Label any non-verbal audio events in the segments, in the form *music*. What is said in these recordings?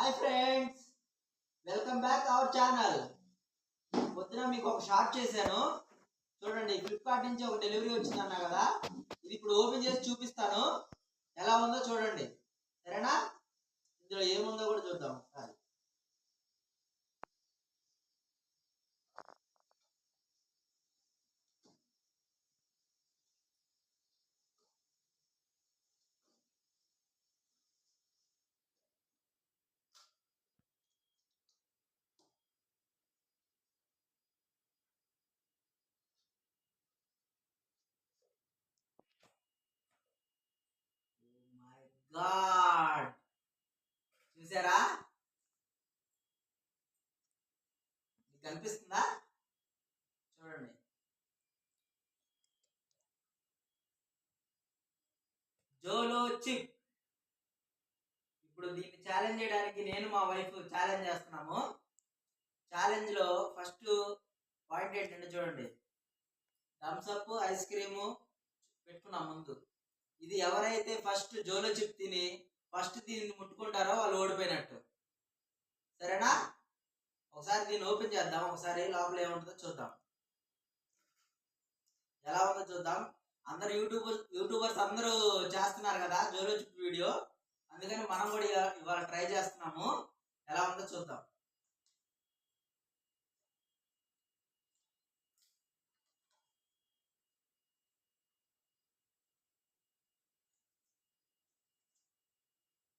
Hi friends welcome back our channel. పొద్దున మీకు ఒక షార్ట్ చేశాను. చూడండి ఫ్లిప్కార్ట్ నుంచి ఒక డెలివరీ వచ్చింది అన్నా కదా? ఇది ఇప్పుడు ఓపెన్ చేసి చూపిస్తాను. ఎలా ఉందో చూడండి. సరేనా? ఇందులో ఏముందో కూడా చూద్దాం ఒకసారి మై గాడ్. చూసారా? మీకు కనిపిస్తుందా చూడండి. Jolo chip. ఇప్పుడు దీన్ని ఛాలెంజ్ చేయడానికి నేను మా వైఫ్ ఛాలెంజ్ చేస్తున్నాము. ఛాలెంజ్లో ఫస్ట్ పాయింట్ ఏంటంటే చూడండి. థమ్స్ అప్ ఐస్ క్రీము పెట్టుకున్నాం ముందు. ఇది ఎవరైతే ఫస్ట్ జోలో చిప్ తిని ఫస్ట్ దీన్ని ముట్టుకుంటారో వాళ్ళు ఓడిపోయినట్టు. సరేనా? ఒకసారి దీన్ని ఓపెన్ చేద్దాం. ఒకసారి లోపల ఏముంటుందో చూద్దాం. ఎలా ఉందో చూద్దాం. అందరు యూట్యూబర్స్ యూట్యూబర్స్ అందరూ చేస్తున్నారు కదా జోలో చిప్ వీడియో. అందుకని మనం కూడా ఇవాళ ట్రై చేస్తున్నాము. ఎలా ఉందో చూద్దాం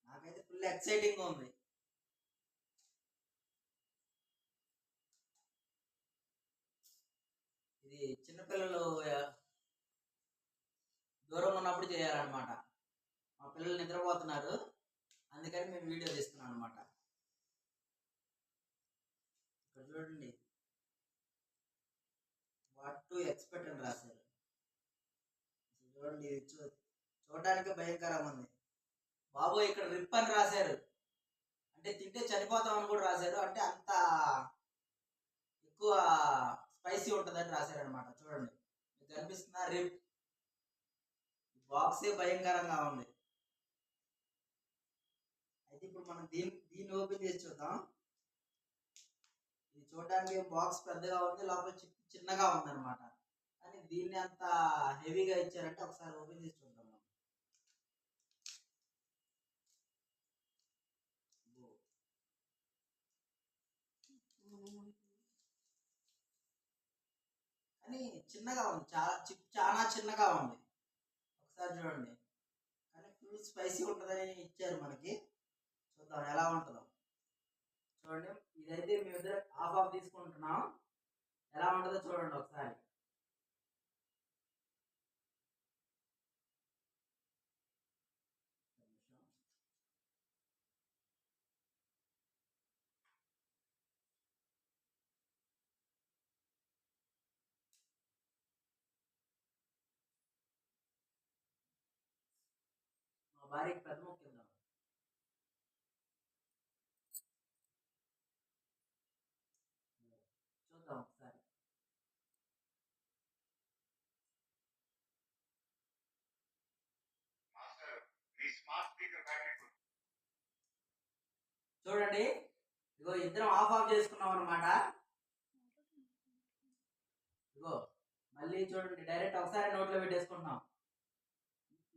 నాకైతే ఫుల్ ఎక్సైటింగ్ ఉంది. ఇది చిన్నపిల్లలు దూరం ఉన్నప్పుడు చేయాలన్నమాట. మా పిల్లలు నిద్రపోతున్నారు. అందుకని మేము వీడియో తీస్తున్నాం అనమాట ఇక్కడ చూడండి. వాట్ టు ఎక్స్పెక్ట్ అని రాశారు. చూడండి ఇది చూ చూడడానికి భయంకరంగా ఉంది. బాబోయ్ ఇక్కడ రిప్ అని రాశారు. అంటే తింటే చనిపోతామని కూడా రాశారు. అంటే అంత ఎక్కువ స్పైసీ ఉంటుందని రాశారు అనమాట చూడండి. మీకు కనిపిస్తున్న రిప్? బాక్సే భయంకరంగా ఉంది. అయితే ఇప్పుడు మనం దీన్ని దీన్ని ఓపెన్ చేసి చూద్దాం. ఇది చూడడానికి బాక్స్ పెద్దగా ఉంది లోపల చి- చిన్నగా ఉంది అనమాట కానీ దీన్ని అంత హెవీగా ఇచ్చారంటే ఒకసారి ఓపెన్ చేసి చూద్దాం మనం అబ్బో. కానీ చిన్నగా ఉంది. చాలా చిప్ చాలా చిన్నగా ఉంది. ఒకసారి చూడండి. కానీ ఫుల్ స్పైసీ ఉంటుందని ఇచ్చారు మనకి. చూద్దాం ఎలా ఉంటుందో. చూడండి. ఇదైతే మేమిద్దరు హాఫ్ ఆఫ్ తీసుకుంటున్నాం. ఎలా ఉంటుందో చూడండి ఒకసారి. భార్యకి పెద్ద ముక్క ఇద్దాం చూద్దాం ఒకసారి. చూడండి. ఇగో ఇద్దరం ఆఫ్ ఆఫ్ చేసుకున్నాం అనమాట ఇగో మళ్ళీ చూడండి డైరెక్ట్ ఒకసారి నోట్లో పెట్టేసుకుంటున్నాం.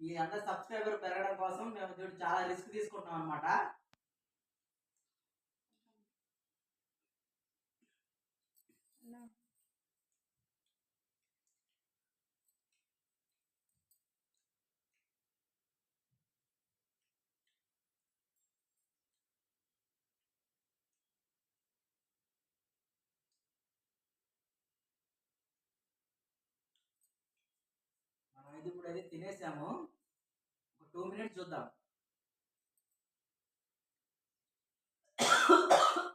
మీ అందరు సబ్స్క్రైబర్ పెరగడం కోసం మేము చూడు చాలా రిస్క్ తీసుకుంటున్నాం అనమాట మనం ఇది ఇప్పుడు అయితే తినేసాము. టూ మినిట్స్ చూద్దాం. *coughs*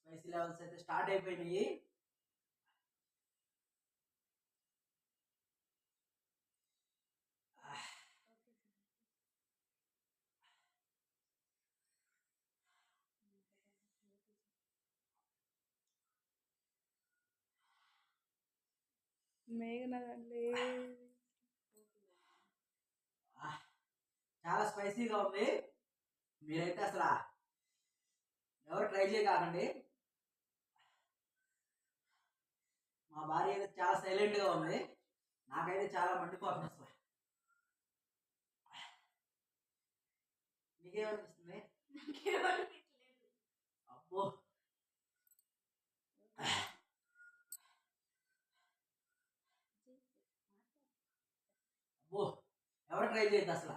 స్పైసీ లెవెల్స్ అయితే స్టార్ట్ అయిపోయినాయి. చాలా స్పైసీగా ఉంది. మీరైతే అసలు ఎవరు ట్రై చేయకండి మా భార్య అయితే చాలా సైలెంట్గా ఉంది. నాకైతే చాలా మండిపోతుంది అసలు నీకేమనిపిస్తుంది అబ్బో ఎవరు ట్రై చేయద్దు అసలు.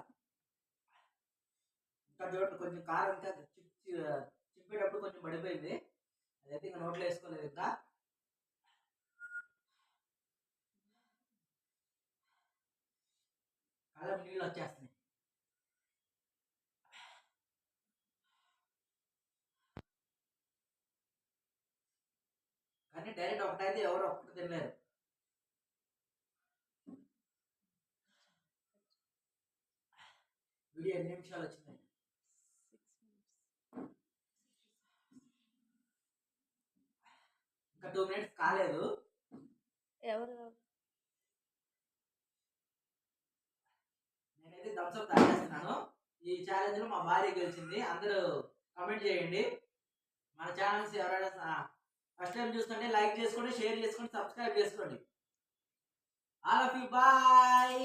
ఇంకా చూడండి కొంచెం కారం ఇంకా చిప్ చిప్పేటప్పుడు కొంచెం పడిపోయింది. అదైతే ఇంకా నోట్లో వేసుకోలేదు ఇంకా. కళ్ళ నీళ్ళు వచ్చేస్తున్నాయి. కానీ డైరెక్ట్ ఒకటైతే ఎవరు ఒక్కటి తినలేరు. వీడియో ఎన్ని నిమిషాలు వచ్చింది ఇంకా టూ మినిట్స్ కాలేదు. ఎవరు? నేనైతే థమ్స్అప్ తాగేస్తున్నాను ఈ ఛాలెంజ్లో మా భార్య గెలిచింది. అందరూ కామెంట్ చేయండి. మన ఛానల్స్ ఎవరైనా ఫస్ట్ టైం చూస్తుంటే లైక్ చేసుకోండి షేర్ చేసుకోండి సబ్స్క్రైబ్ చేసుకోండి. All of you bye